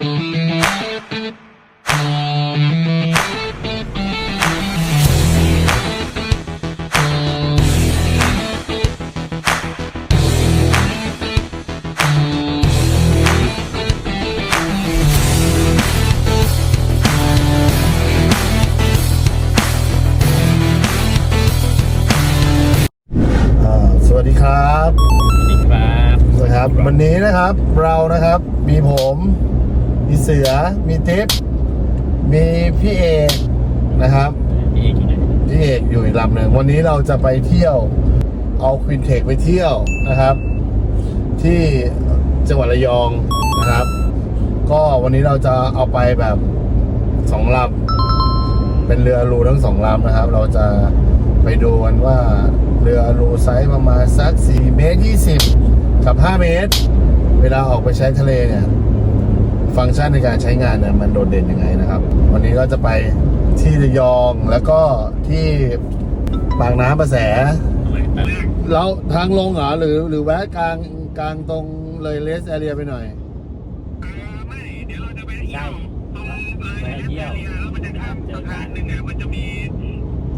อ่าสวัสดีครับนี่ครับสวัสดีครับ วันนี้นะครับเรานะครับมีผม มีเสือ มีติ๊บมีพี่เอกนะครับ พี่เอกอยู่ไหนพี่เอกอยู่อีกลำหนึ่งวันนี้เราจะไปเที่ยวเอาควินเทคไปเที่ยวนะครับ ที่จังหวัดระยองนะครับ ก็วันนี้เราจะเอาไปแบบสองลำเป็นเรือรูทั้งสองลำนะครับ เราจะไปดูกันว่าเรือรูไซส์ประมาณสัก4เมตร20 กับ 5 เมตร เวลาออกไปใช้ทะเลเนี่ย ฟังก์ชันในการใช้งานเนี่ยมันโดดเด่นยังไงนะครับ วันนี้ก็จะไปที่ระยองแล้วก็ที่ปากน้ำประแสแล้วทางลงเหรอหรือหรือแวะกลางกลางตรงเลยเลสแอเรียไปหน่อยไม่เดี๋ยวเราจะไปเที่ใช่ยวตรงเลยไปเที่ยวแล้วมันจะครับทำเจสะอกัพานนหนึ่งเนี่ยมันจะมี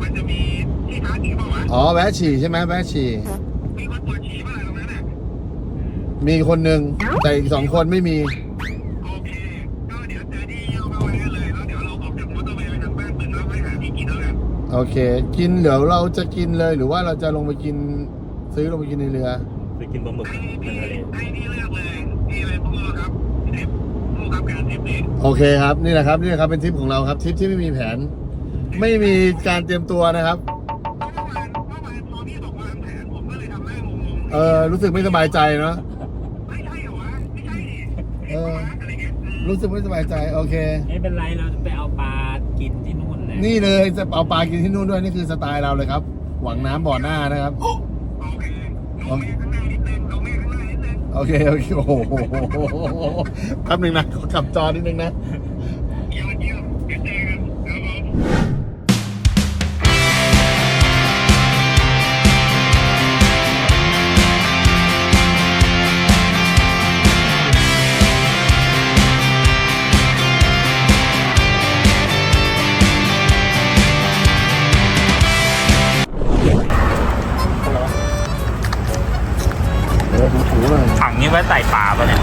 มันจะมีที่พักอีกเปล่าวะอ๋อแวะฉี่ใช่ไหมแวะฉี่มีคนปวดฉี่เมื่อไหร่ตรงนั้นอะมีคนหนึ่งแต่อีกสองคนไม่มี โอเค กินเดี๋ยวเราจะกินเลยหรือว่าเราจะลงไปกินซื้อลงไปกินในเรือ ไปกินปลาหมึกไอ้ในพี่ทะเลไอ้นี่เลือกเลยนี่เลยพวกเราครับทริปผู้ขับการทริปนี้โอเคครับนี่แหละครับนี่แหละครับเป็นทริปของเราครับทริปที่ไม่มีแผน ไม่มีการเตรียมตัวนะครับ เมื่อวานเมื่อวานพอพี่บอกวางแผนผมก็เลยทำหน้างงๆเออรู้สึกไม่สบายใจเนาะไม่ใช่เหรอวะไม่ใช่ดิเออ อะไรเงี้ยรู้สึกไม่สบายใจ โอเค ไม่เป็นไรเราจะไปเอาปลากินที่ นู่นแหละนี่เลยจะเอาปลากินที่นู่นด้วยนี่คือสไตล์เราเลยครับ หวังน้ำบ่อหน้านะครับ โอเคลงเมฆข้างหน้านิดนึงลงเมฆข้างหน้านิดนึงโอเคโอเคโอ้โหแป๊บหนึ่งนะขอกลับจอนิดนึงนะ เยี่ยมเยี่ยมเดี๋ยวเจอกันครับผม น่อยถังนี้ไว้ใส่ปลาปะเนี่ย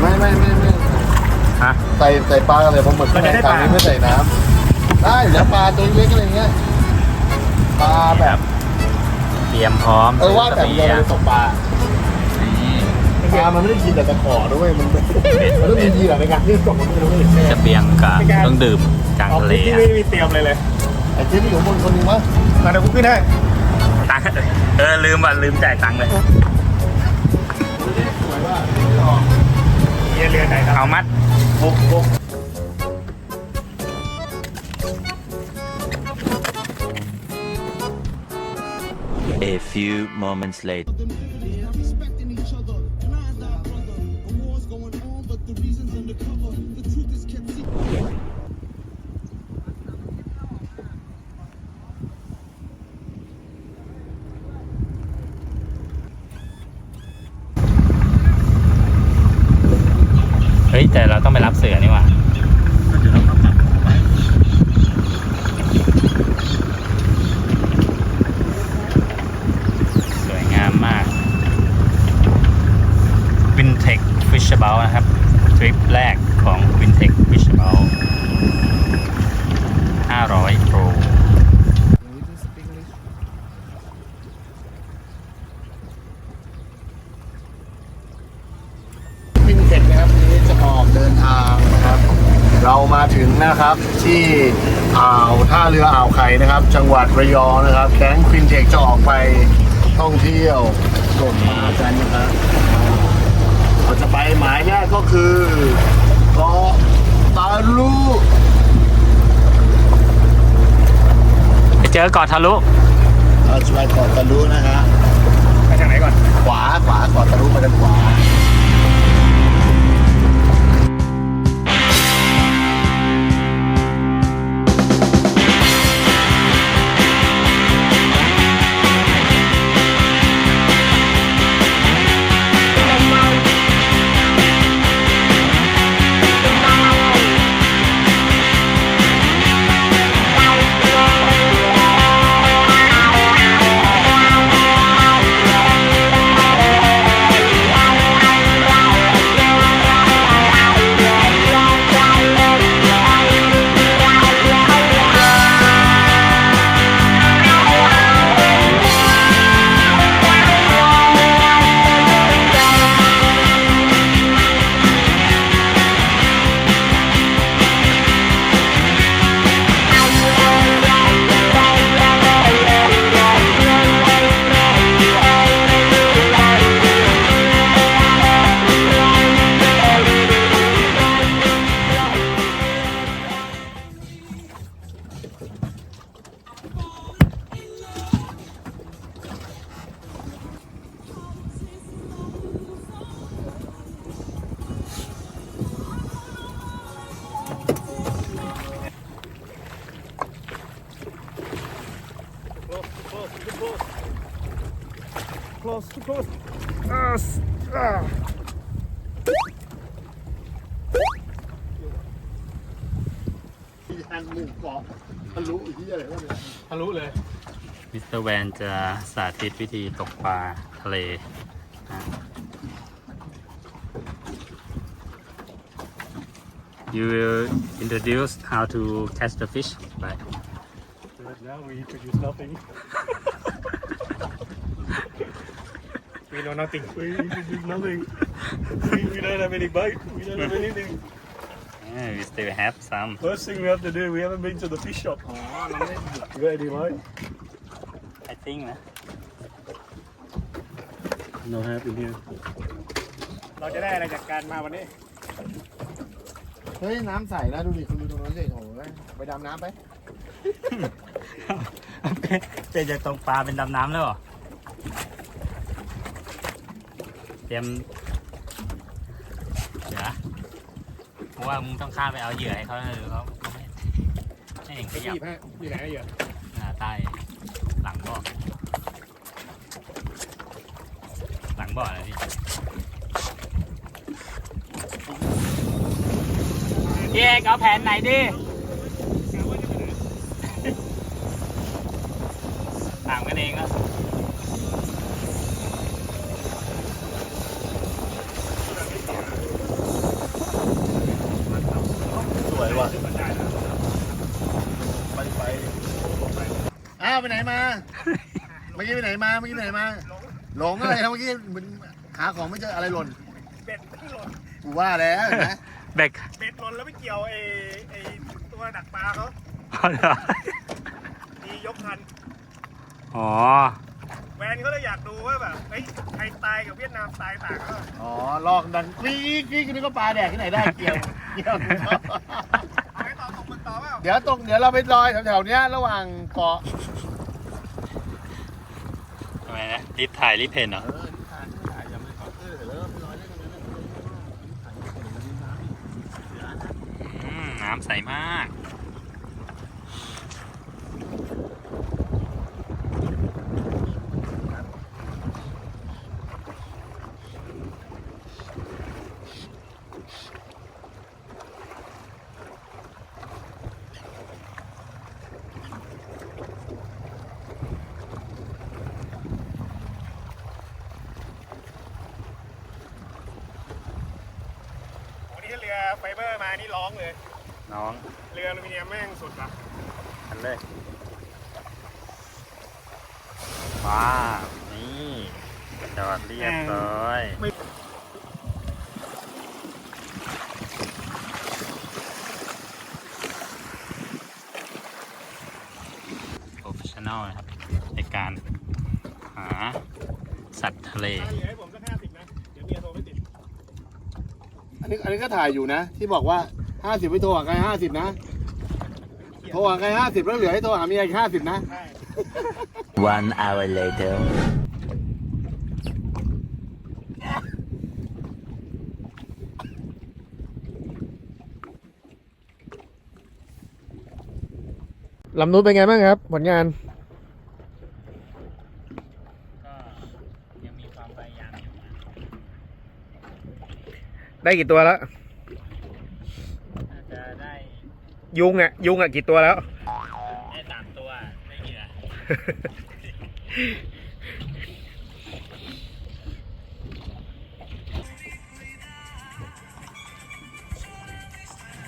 ไม่ไม่ไม่ไม่ฮะ ใส่ใส่ปลาอะไรปลาหมึกมันจะได้ทางปลานี้ไม่ใส่น้ำได้เดี๋ยวปลาตัวเล็กๆอะไรเงี้ยปลาแบบ เตรียมพร้อมเออว่าแบบเบีเรายไปร์ตกปลานี่ปลามันไม่ได้กินแต่ตะขอด้วยมันมันต้องมีเหยื่อในการที่ตกมันไม่รู้เลยจะเบียงกับเครื่องดื่มกลางทะเลที่อะไม่มีเตรียมเลยเลยไอ้เจ๊ที่อยู่บนคนนึงวะมาเดี๋ยวกูขึ้นให้ตังค์เออลืมว่ะลืมจ่ายตังค์เลย เรือเรือไหนครับเอามัดหกหก A few moments later. ไปรับเสือนี่หว่าสวยงามมากวินเทคฟิชเชอร์บลนะครับ ทริปแรกของวินเทคฟิชเชอร์เบล500 นะครับ ที่อ่าวท่าเรืออ่าวไข่นะครับ จังหวัดระยองนะครับแก๊งควินเทคจะออกไปท่องเที่ยวโดดมากันนะครับเราจะไปหมายแรกก็คือเกาะตาลูไปเจอเกาะทะลุเราจะไปเกาะตาลูนะฮะไปทางไหนก่อน ขวาขวาเกาะตาลูไปทางขวา too close. Ah, s- ah. ทางหมู่เกาะทะลุที่อะไรวะเนี่ย ทะลุเลย มิสเตอร์แวนจะสาธิตวิธีตกปลาทะเลนะ You will introduce how to catch the fish right Now we introduce nothing. we know nothing. We introduce nothing. We, we don't have any bite. We don't have anything. Yeah, we still have some First thing we have to do, we haven't been to the fish shop. You got any bite? I think นะ No have in here. เราจะได้อะไรจากการมาวันนี้ เฮ้ยน้ำใสนะดูดิคุณดูตรงนั้นสิโอ้ยไปดำน้ำไป เป็นจะตกปลาเป็นดำน้ำแล้วเหรอ เตรียมเดี๋ยวนะเพราะว่ามึงต้องข้ามไปเอาเหยื่อให้เขาเลยเขาเขาไม่ไม่เห็นขยับให้อยู่ไหนเหยื่อหน้าใต้หลังบ่อหลังบ่อนะพี่พี่เอกเอาแผนไหนดี สวยว่ะไปไปอ้าวไปไหนมาเมื่อกี้ไปไหนมาเมื่อกี้ไปไหนมา หลงอะไรนะเมื่อกี้เหมือนหาของไม่เจออะไรหล่นเบ็ดหล่นกูว่าแล้วเห็นไหมเบกเบ็ดหล่นแล้วไปเกี่ยวไอ้ไอ้ตัวดักปลาเขาดียกคัน อ๋อแวนเขาเลยอยากดูว่าแบบเฮ้ยไทยตายกับเวียดนามตายต่างกันอ๋อลอกดังกรี๊ดกรี๊ดนึกว่าปลาแดกที่ไหนได้เกี่ยวเกี่ยวเอาให้ต่อตกมันต่อเปล่าเดี๋ยวตรงเดี๋ยวเราไปลอยแถวๆเนี้ยระหว่างเกาะทำไมนะรีบถ่ายรีบเพนเหรอเออนี่ถ่ายถ่ายยังไม่เกาะเออเดี๋ยวเราไปลอยได้กันนะถ่ายริมน้ำนี่อืมน้ำใสมาก วันนี้เรือไฟเบอร์ มานี่ร้องเลย น้องเรืออลูมิเนียมแม่งสุดอะทันเลยว้าวนี่จอดเรียบร้อยโปรเฟชชั่นอลนะครับในการหาสัตว์ทะเล ถ้าเหลือให้ผมสักห้าสิบนะ เดี๋ยวเมียโทรไม่ติด อั นนี้อันนี้ก็ถ่ายอยู่นะ ที่บอกว่าห้าสิบไม่โทรหาใครห้าสิบนะ โทรหาใครห้าสิบแล้วเหลือให้โทรหาเมียอีกห้าสิบนะใช่ One hour later. ลำนู้นเป็นไงบ้างครับ ผลงาน ก็ยังมีความพยายามอยู่นะ ได้กี่ตัวแล้ว น่าจะได้ยุงอะ ยุงอะกี่ตัวแล้ว ได้สามตัวได้เหยื่อ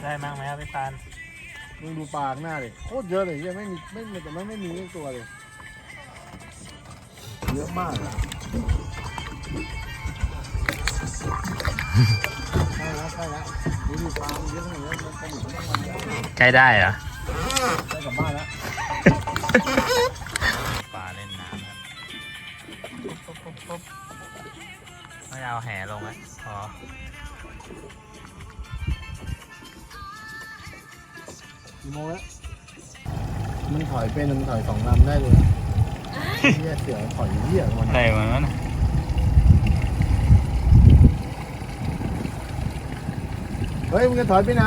ได้มั้งไหมครับพี่ปานมึงดูปลาข้างหน้าเลยโคตรเยอะเลยยังไม่มีไม่มีแต่ไม่ไม่มีสักตัวเลย เยอะมากอะ ใช่แล้วใช่แล้วดูดิปลามันเยอะขนาดนี้มันเป็นเหมือนทั้งวันเลยใกล้ได้เหรอได้กลับบ้านแล้วปลาเล่นน้ำครับปุ๊บปุ๊บปุ๊บไม่เอาแหลงอะพอกี่โมงแล้วมันถอยเป็นมันถอยสองลำได้เลยเหี้ยเสือถอยเหี้ยมันได้เหมือนกั เฮ้ยมึงจะถอยไปไหน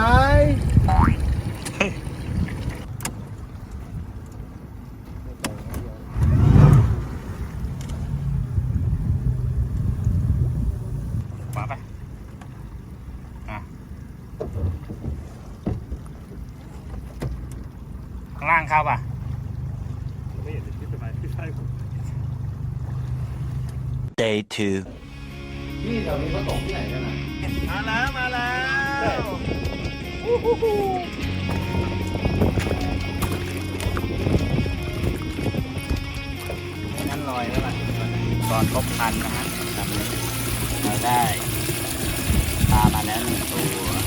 วางไปข้างล่างเขาป่ะ day two นี่แถวนี้เขาตกที่ไหนกันนะมาแล้ว มาแล้ว นั่นลอยแล้วล่ะตอนครบพันนะฮะเราได้ปลามาแล้วหนึ่งตัว